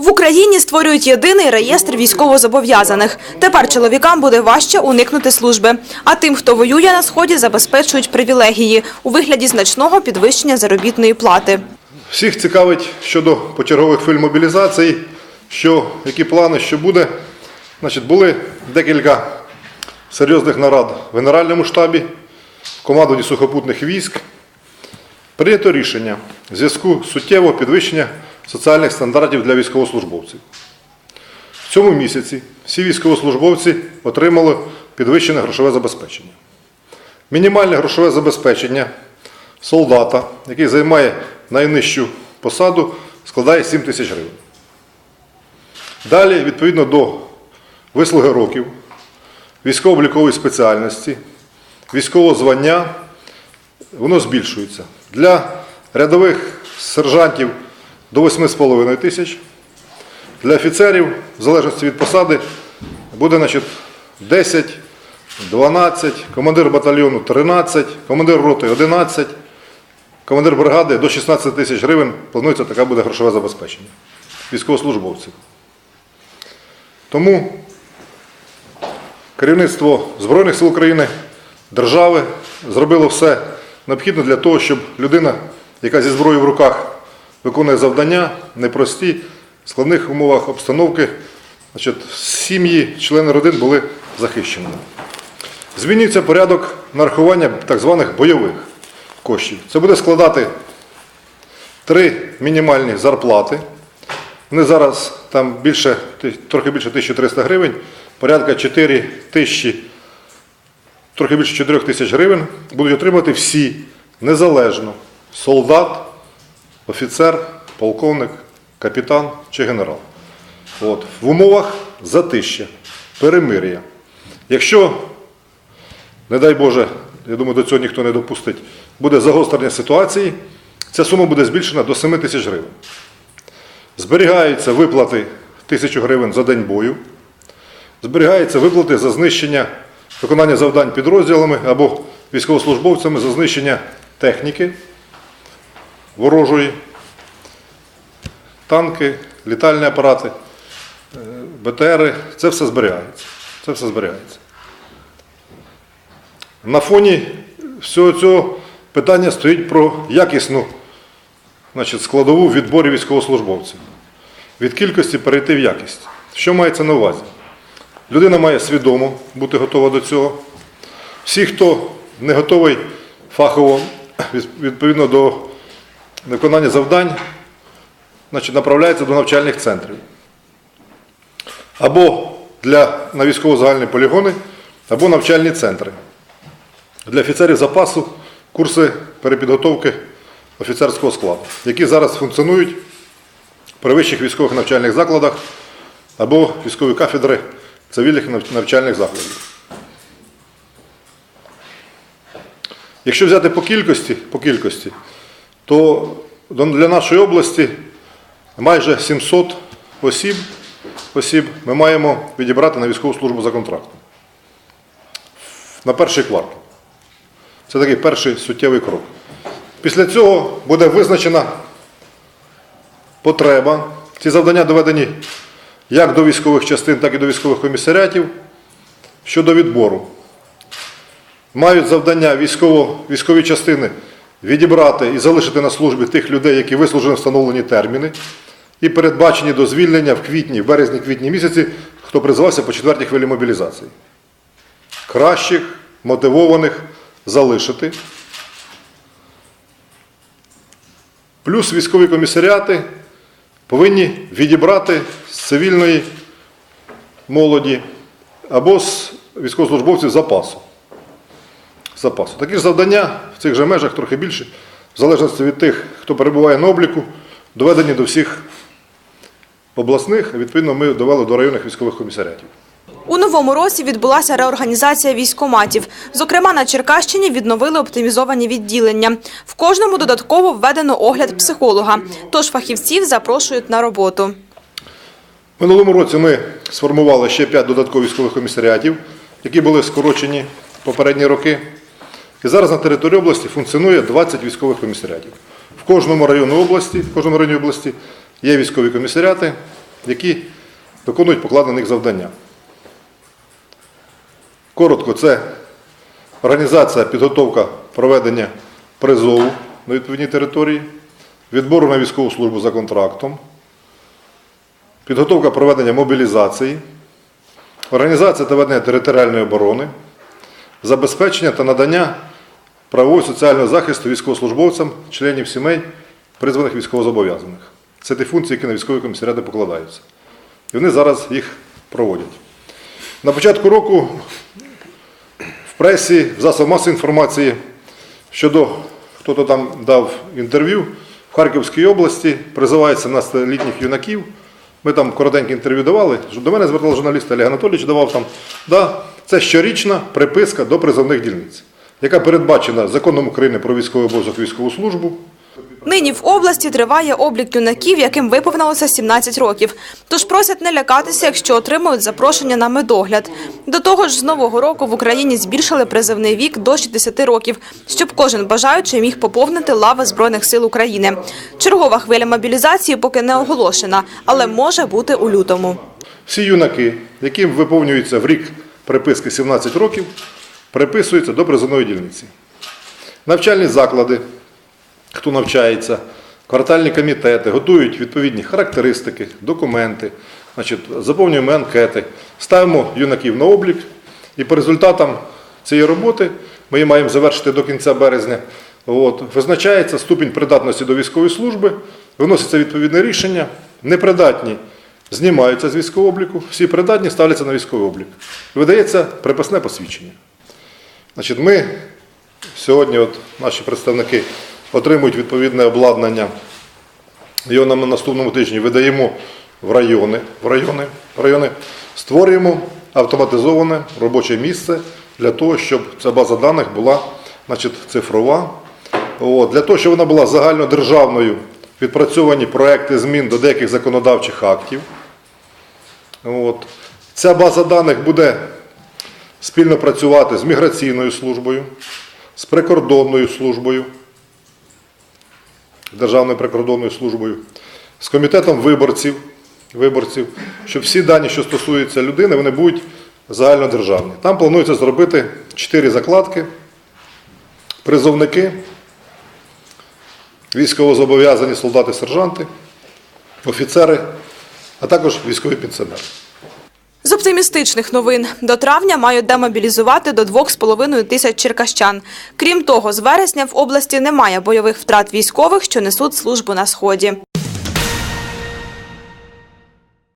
В Україні створюють єдиний реєстр військовозобов'язаних. Тепер чоловікам буде важче уникнути служби. А тим, хто воює на сході, забезпечують привілегії у вигляді значного підвищення заробітної плати. Всіх цікавить щодо почергових хвиль мобілізації, що, які плани, що буде. Значить, були декілька серйозних нарад в Генеральному штабі, в командуванні сухопутних військ. Прийнято рішення в зв'язку з суттєвого підвищення соціальних стандартів для військовослужбовців. В цьому місяці всі військовослужбовці отримали підвищене грошове забезпечення. Мінімальне грошове забезпечення солдата, який займає найнижчу посаду, складає 7 тисяч гривень. Далі, відповідно до вислуги років, військово-облікової спеціальності, військового звання, воно збільшується. Для рядових сержантів до 8,5 тисяч, для офіцерів, в залежності від посади, буде значить, 10, 12, командир батальйону 13, командир роти 11, командир бригади до 16 тисяч гривень планується така буде грошове забезпечення військовослужбовців. Тому керівництво Збройних сил України, держави зробило все необхідне для того, щоб людина, яка зі зброєю в руках виконує завдання, непрості, в складних умовах обстановки, значить, сім'ї, члени родин були захищеними. Змінюється порядок нарахування так званих бойових коштів. Це буде складати три мінімальні зарплати. Вони зараз там більше, трохи більше 1300 гривень, порядка 4 тисячі, трохи більше 4 тисяч гривень будуть отримати всі незалежно солдат, офіцер, полковник, капітан чи генерал. От. В умовах затища, перемир'я. Якщо не дай Боже, я думаю, до цього ніхто не допустить, буде загострення ситуації, ця сума буде збільшена до 7 тисяч гривень. Зберігаються виплати тисячу гривень за день бою, зберігаються виплати за знищення виконання завдань підрозділами або військовослужбовцями за знищення техніки ворожої, танки, літальні апарати, е, БТРи. Це все зберігається. Це все зберігається. На фоні всього цього питання стоїть про якісну значить, складову в відборі військовослужбовців. Від кількості перейти в якість. Що мається на увазі? Людина має свідомо бути готова до цього. Всі, хто не готовий фахово відповідно до виконання завдань, значить, направляється до навчальних центрів. Або для, на військово-загальні полігони, або навчальні центри. Для офіцерів запасу курси перепідготовки офіцерського складу, які зараз функціонують при вищих військових навчальних закладах або військові кафедри цивільних нав- навчальних закладів. Якщо взяти по кількості, по кількості, то для нашої області майже 700 осіб, осіб ми маємо відібрати на військову службу за контрактом. На перший квартал. Це такий перший суттєвий крок. Після цього буде визначена потреба. Ці завдання доведені як до військових частин, так і до військових комісаріатів щодо відбору. Мають завдання військово, військові частини відібрати і залишити на службі тих людей, які вислужили встановлені терміни, і передбачені до звільнення в квітні, в березні-квітні місяці, хто призивався по четвертій хвилі мобілізації. Кращих, мотивованих залишити. Плюс військові комісаріати повинні відібрати з цивільної молоді або з військовослужбовців запасу. Запасу. Такі ж завдання в цих же межах трохи більше, в залежності від тих, хто перебуває на обліку, доведені до всіх обласних, а відповідно ми довели до районних військових комісаріатів. У новому році відбулася реорганізація військоматів. Зокрема, на Черкащині відновили оптимізовані відділення. В кожному додатково введено огляд психолога. Тож фахівців запрошують на роботу. Минулому році ми сформували ще 5 додаткових військових комісаріатів, які були скорочені попередні роки. І зараз на території області функціонує 20 військових комісаріатів. В кожному районі області, в кожному районі області є військові комісаріати, які виконують покладені на завдання. Коротко, це організація, підготовка проведення призову на відповідній території, відбору на військову службу за контрактом, підготовка проведення мобілізації, організація та ведення територіальної оборони, забезпечення та надання правового соціального захисту військовослужбовцям, членів сімей, призваних військовозобов'язаних. Це ті функції, які на військові комісаріати покладаються. І вони зараз їх проводять. На початку року в пресі, в засобах масової інформації щодо хто-то там дав інтерв'ю в Харківській області, призивають 17-літніх юнаків. Ми там коротеньке інтерв'ю давали. До мене звертав журналіст Олег Анатолійович, давав там. Да, це щорічна приписка до призовних дільниць, яка передбачена законом України про військовий обов'язок військову службу. Нині в області триває облік юнаків, яким виповнилося 17 років. Тож просять не лякатися, якщо отримують запрошення на медогляд. До того ж, з нового року в Україні збільшили призивний вік до 60 років, щоб кожен бажаючий міг поповнити лави Збройних сил України. Чергова хвиля мобілізації поки не оголошена, але може бути у лютому. Всі юнаки, яким виповнюється в рік приписки 17 років, приписуються до призовної дільниці. Навчальні заклади, хто навчається, квартальні комітети готують відповідні характеристики, документи, значить, заповнюємо анкети, ставимо юнаків на облік, і по результатам цієї роботи ми її маємо завершити до кінця березня. От, визначається ступінь придатності до військової служби, виноситься відповідне рішення, непридатні знімаються з військового обліку, всі придатні ставляться на військовий облік. Видається припасне посвідчення. Значить, ми сьогодні, от, наші представники, отримують відповідне обладнання. Його нам на наступному тижні видаємо в райони, в райони, в райони. створюємо автоматизоване робоче місце для того, щоб ця база даних була значить, цифрова. От, для того, щоб вона була загальнодержавною, відпрацьовані проекти змін до деяких законодавчих актів. От. Ця база даних буде спільно працювати з міграційною службою, з прикордонною службою, Державною прикордонною службою, з комітетом виборців, виборців, щоб всі дані, що стосуються людини, вони будуть загальнодержавні. Там планується зробити чотири закладки, призовники, військовозобов'язані солдати, сержанти, офіцери, а також військові пенсіонери. З оптимістичних новин до травня мають демобілізувати до 2,5 тисяч черкащан. Крім того, з вересня в області немає бойових втрат військових, що несуть службу на сході.